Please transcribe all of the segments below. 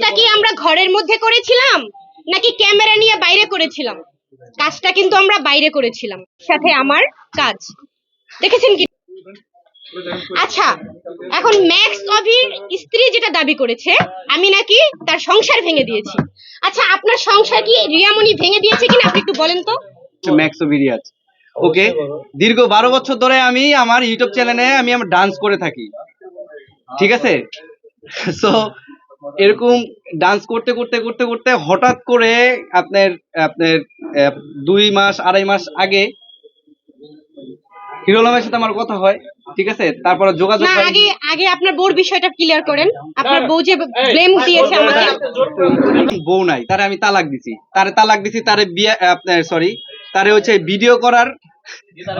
কাজটা কি আমরা ঘরের মধ্যে করেছিলাম? নাকি ক্যামেরা নিয়ে বাইরে করেছিলাম? কাজটা কিন্তু আমরা বাইরে করেছিলাম। সাথে আমার কাজ। দেখেছেন কি? আচ্ছা এখন ম্যাক্স অভির স্ত্রী যেটা দাবি করেছে, আমি নাকি তার সংসার ভেঙে দিয়েছি। আচ্ছা আপনার সংসার কি রিয়ামণি ভেঙে দিয়েছে কিনা, আপনি একটু বলেন তো? ম্যাক্স বিরিয়াজ ওকে, দীর্ঘ বারো বছর ধরে আমি আমার ইউটিউব চ্যানেলে আমি আমার ডান্স করে থাকি। ঠিক আছে? সো এরকম ডান্স করতে করতে করতে করতে হঠাৎ করে আপনার আপনার দুই মাস আড়াই মাস আগে হিরো আলমের সাথে আমার কথা হয় ঠিক আছে? তারপরে যোগাযোগ না আগে আগে আপনার বউর বিষয়টা ক্লিয়ার করেন। আপনার বউ যে ব্লেম দিয়েছে আমাকে। বউ নাই তারে আমি তালাক দিছি। তারে তালাক দিছি তারে বিয়ে আপনার সরি তারে হচ্ছে ভিডিও করার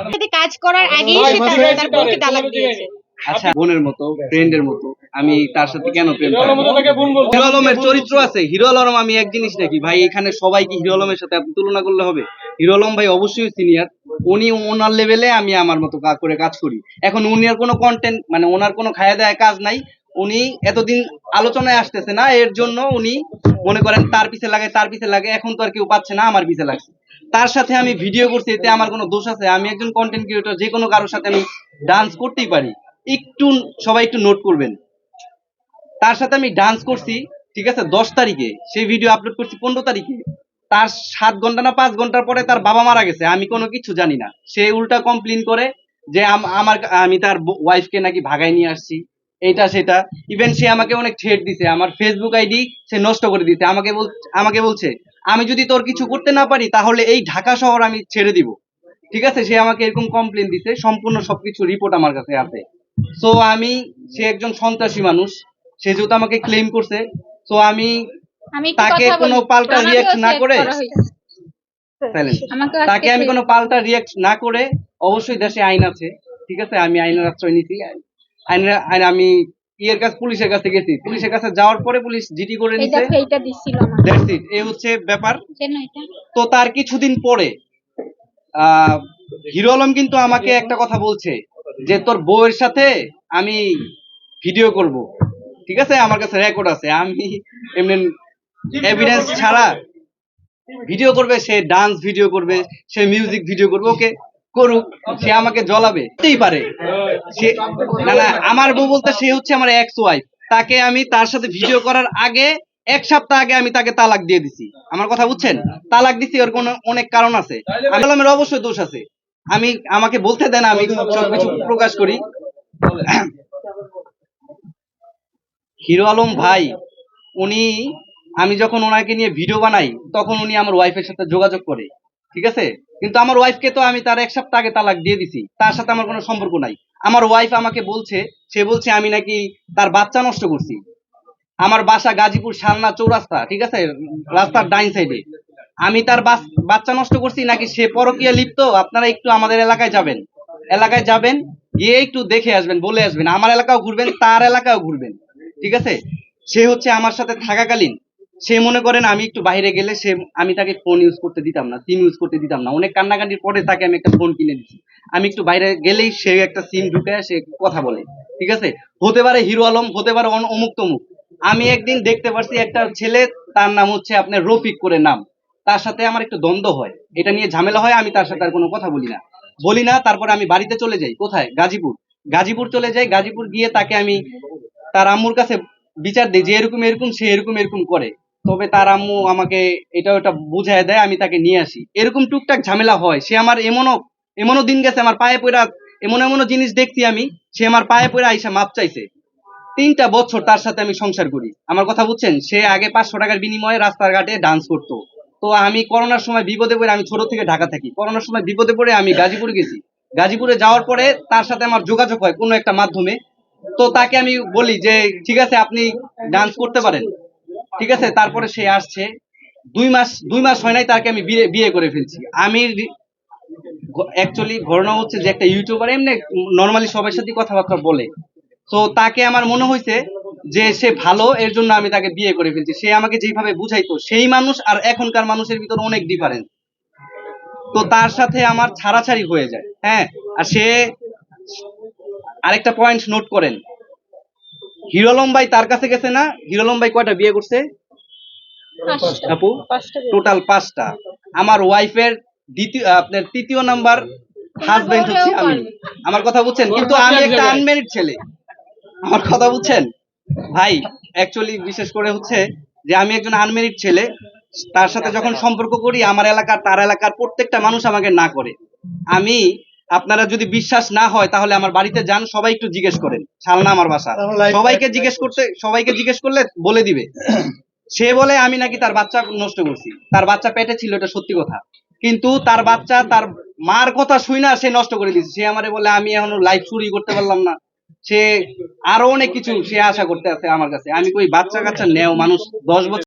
সাথে কাজ করার আগেই সে তার- তার বউকে তালাক দিয়েছে। আচ্ছা বোনের মতো ফ্রেন্ডের মতো আমি তার সাথে কেন প্রেম হিরো আলমের চরিত্র আছে হিরো আলম আমি এক জিনিস নাকি? ভাই এখানে হিরো আলমের সাথে আপনি তুলনা করলে হবে। হিরো আলম ভাই অবশ্যই সিনিয়র উনি ওনার লেভেলে আমি আমার মতো কাজ করে কাজ করি। এখন উনি আর কোনো কন্টেন্ট মানে ওনার কোনো খায়া দেয়া কাজ নাই উনি এতদিন আলোচনায় আসতেছে না এর জন্য উনি মনে করেন তার পিছে লাগে তার পিছে লাগে এখন তো আর কেউ পাচ্ছে না আমার পিছে লাগছে। তার সাথে আমি ভিডিও করছি এতে আমার কোনো দোষ আছে আমি একজন কন্টেন্ট ক্রিয়েটর যে কোনো কারোর সাথে আমি ডান্স করতেই পারি। একটু, সবাই একটু নোট করবেন। তার সাথে আমি ডান্স করছি, ঠিক আছে? দশ তারিখে। সেই ভিডিও আপলোড করছি পনেরো তারিখে। তার সাত ঘণ্টা না পাঁচ ঘণ্টার পরে তার বাবা মারা গেছে। আমি কোনো কিছু জানি না। সে উল্টা কমপ্লেন করে যে আমার, আমি তার ওয়াইফকে নাকি ভাগাই নিয়ে আসছি। এইটা সেটা। ইভেন সে আমাকে অনেক ঠেট দিছে। আমার ফেসবুক আইডি সে নষ্ট করে দিতে আমাকে আমাকে বলছে, আমি যদি তোর কিছু করতে না পারি, তাহলে এই ঢাকা শহর আমি ছেড়ে দিব। ঠিক আছে? সে আমাকে এরকম কমপ্লেন দিছে। সম্পূর্ণ সবকিছু রিপোর্ট আমার কাছে আছে। সো আমি সে একজন সন্ত্রাসী মানুষ। সে যেহেতু আমাকে ক্লেম করছে সো আমি আমি তাকে কোনো পাল্টা রিয়াক্ট না করে তাকে আমি কোনো পাল্টা রিয়াক্ট না করে অবশ্যই দেশে আইন আছে ঠিক আছে? আমি আইনের আশ্রয় নিছি। আইনের আইন আমি ইয়ের কাছে পুলিশের কাছে গেছি। পুলিশের কাছে যাওয়ার পরে পুলিশ জিডি করে এই নিছে। দেখো এইটা দিছিল আমার দ্যাটস ইট এই হচ্ছে ব্যাপার। তো তার কিছুদিন পরে আহ, হিরো আলম কিন্তু আমাকে একটা কথা বলছে। যে তোর বউয়ের সাথে আমি ভিডিও করব। ঠিক আছে? আমার কাছে রেকর্ড আছে। আমি এমনি এভিডেন্স ছাড়া ভিডিও করবে, সে ডান্স ভিডিও করবে, সে মিউজিক ভিডিও করবে, ওকে করুক, সে আমাকে জ্বলাবে। হতেই পারে। সে, না না, আমার বউ বলতে সে হচ্ছে আমার এক্স ওয়াইফ তাকে আমি তার সাথে ভিডিও করার আগে, এক সপ্তাহ আগে আমি তাকে তালাক দিয়ে দিছি। আমার কথা বুঝছেন? তালাক দিছি, ওর কোনো অনেক কারণ আছে। আলমের অবশ্যই দোষ আছে। আমি, আমাকে বলতে দেন, আমি সবকিছু প্রকাশ করি। হিরো আলম ভাই, উনি, আমি যখন ওনাকে নিয়ে ভিডিও বানাই, তখন উনি আমার ওয়াইফের সাথে যোগাযোগ করে, ঠিক আছে? কিন্তু আমার ওয়াইফকে তো আমি তার এক সপ্তাহ আগে তালাক দিয়ে দিছি, তার সাথে আমার কোনো সম্পর্ক নাই। আমার ওয়াইফ আমাকে বলছে, সে বলছে, আমি নাকি তার বাচ্চা নষ্ট করছি। আমার বাসা গাজীপুর সালনা চৌরাস্তা, ঠিক আছে? রাস্তার ডাইন সাইডে আমি তার বাচ্চা নষ্ট করছি নাকি সে পরকীয়া লিপ্ত? আপনারা একটু আমাদের এলাকায় যাবেন। এলাকায় যাবেন, গিয়ে একটু দেখে আসবেন, বলে আসবেন। আমার এলাকাও ঘুরবেন, তার এলাকাও ঘুরবেন। ঠিক আছে? সে হচ্ছে আমার সাথে থাকাকালীন। সে মনে করেন আমি একটু বাইরে গেলে সে, আমি তাকে ফোন ইউজ করতে দিতাম না সিম ইউজ করতে দিতাম না। অনেক কান্নাকাটির পরে তাকে আমি একটা ফোন কিনে দিচ্ছি আমি একটু বাইরে গেলেই সে একটা সিম ঢুকে, সে কথা বলে। ঠিক আছে? হতে পারে হিরো আলম, হতে পারে অমুক তমুক আমি একদিন দেখতে পারছি একটা ছেলে, তার নাম হচ্ছে আপনার রফিক করে নাম। তার সাথে আমার একটু দ্বন্দ্ব হয়। এটা নিয়ে ঝামেলা হয়, আমি তার সাথে আর কোনো কথা বলি না। বলি না, তারপরে আমি বাড়িতে চলে যাই। কোথায়? গাজীপুর। গাজীপুর চলে যাই, গাজীপুর গিয়ে তাকে আমি তার আম্মুর কাছে বিচার দিই, যে এরকম এরকম, সে এরকম এরকম করে। তবে তার আম্মু আমাকে এটা ওটা বুঝায় দেয়, আমি তাকে নিয়ে আসি। এরকম টুকটাক ঝামেলা হয়। সে আমার এমনও এমনও দিন গেছে, আমার পায়ে পড়া, এমন এমনও জিনিস দেখছি আমি, সে আমার পায়ে পড়ে আইসা মাপ চাইছে। তিনটা বছর তার সাথে আমি সংসার করি। আমার কথা বুঝছেন? সে আগে পাঁচশো টাকার বিনিময়ে রাস্তাঘাটে ডান্স করতো। তো আমি করোনার সময় বিপদে পড়ে আমি ছোট থেকে ঢাকা থাকি। করোনার সময় বিপদে পড়ে আমি গাজীপুর গেছি। গাজীপুরে যাওয়ার পরে তার সাথে আমার যোগাযোগ হয় কোনো একটা মাধ্যমে। তো তাকে আমি বলি যে, ঠিক আছে, আপনি ডান্স করতে পারেন। ঠিক আছে, তারপরে সে আসছে। দুই মাস দুই মাস হয় নাই তাকে আমি বিয়ে বিয়ে করে ফেলছি। আমি অ্যাকচুয়ালি ঘটনা হচ্ছে যে একটা ইউটিউবার এমনি নর্মালি সবার সাথে কথাবার্তা বলে। তো তাকে আমার মনে হয়েছে যে সে ভালো এর জন্য আমি তাকে বিয়ে করে ফেলছি। সে আমাকে যেভাবে বুঝাইতো সেই মানুষ আর এখনকার মানুষের ভিতর অনেক ডিফারেন্স তো তার সাথে আমার ছাড়াছাড়ি হয়ে যায় হ্যাঁ? আর সে আরেকটা পয়েন্ট নোট করেন। হিরো আলম ভাই তার কাছে গেছে না? হিরো আলম ভাই কয়টা বিয়ে করছে? আপু? টোটাল পাঁচটা। আমার ওয়াইফের দ্বিতীয় আপনার তৃতীয় নাম্বার হাজবেন্ড হচ্ছে আমি। আমার কথা বুঝছেন? কিন্তু আমি একটা আনমেরিড ছেলে। আমার কথা বুঝছেন? ভাই অ্যাকচুয়ালি বিশেষ করে হচ্ছে যে আমি একজন আনমেরিড ছেলে তার সাথে যখন সম্পর্ক করি আমার এলাকার তার এলাকার প্রত্যেকটা মানুষ আমাকে না করে। আমি আপনারা যদি বিশ্বাস না হয় তাহলে আমার বাড়িতে যান সবাই একটু জিজ্ঞেস করেন। সালনা আমার বাসা। সবাইকে জিজ্ঞেস করতে সবাইকে জিজ্ঞেস করলে বলে দিবে। সে বলে আমি নাকি তার বাচ্চা নষ্ট করছি। তার বাচ্চা পেটে ছিল এটা সত্যি কথা। কিন্তু তার বাচ্চা তার মার কথা শুই না সে নষ্ট করে দিয়েছে। সে আমারে বলে আমি এখনও লাইফ চুরি করতে পারলাম না। সে আরও অনেক কিছু সে আশা করতে আছে আমার কাছে। আমি কই বাচ্চা কাচ্চা নেও, মানুষ দশ বছর